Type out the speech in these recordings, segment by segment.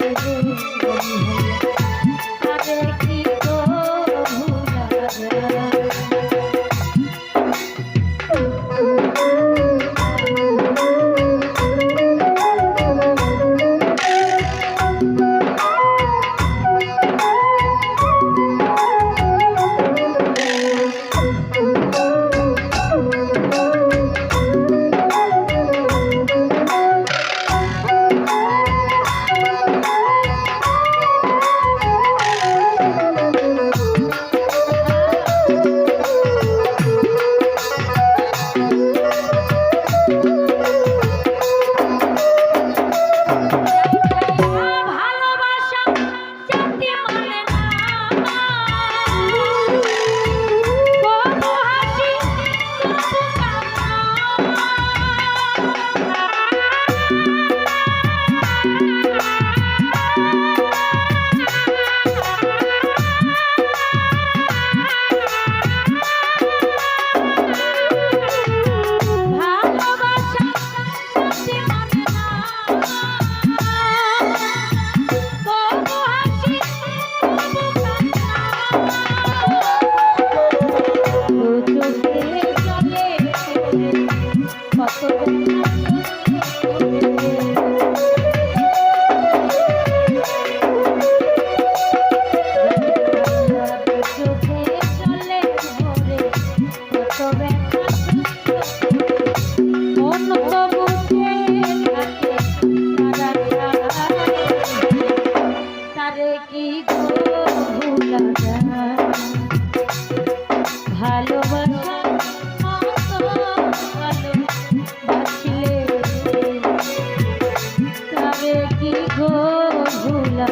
রে তোমারে কি ভুলা যায় ভালোবাসা ভালোবাসলে তবে কি গো ভুলা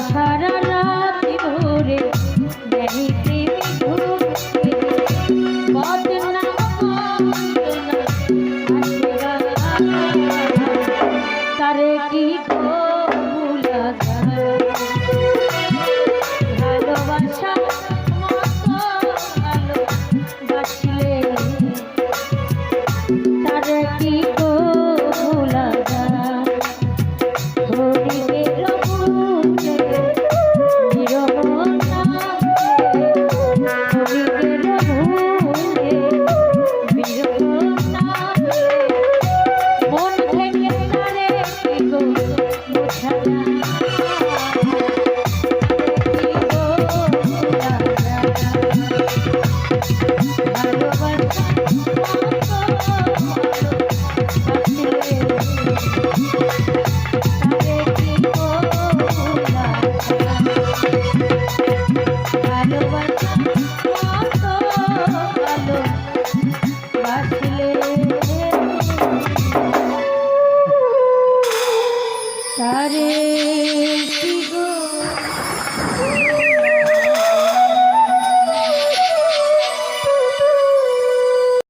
i'm Bye. তারে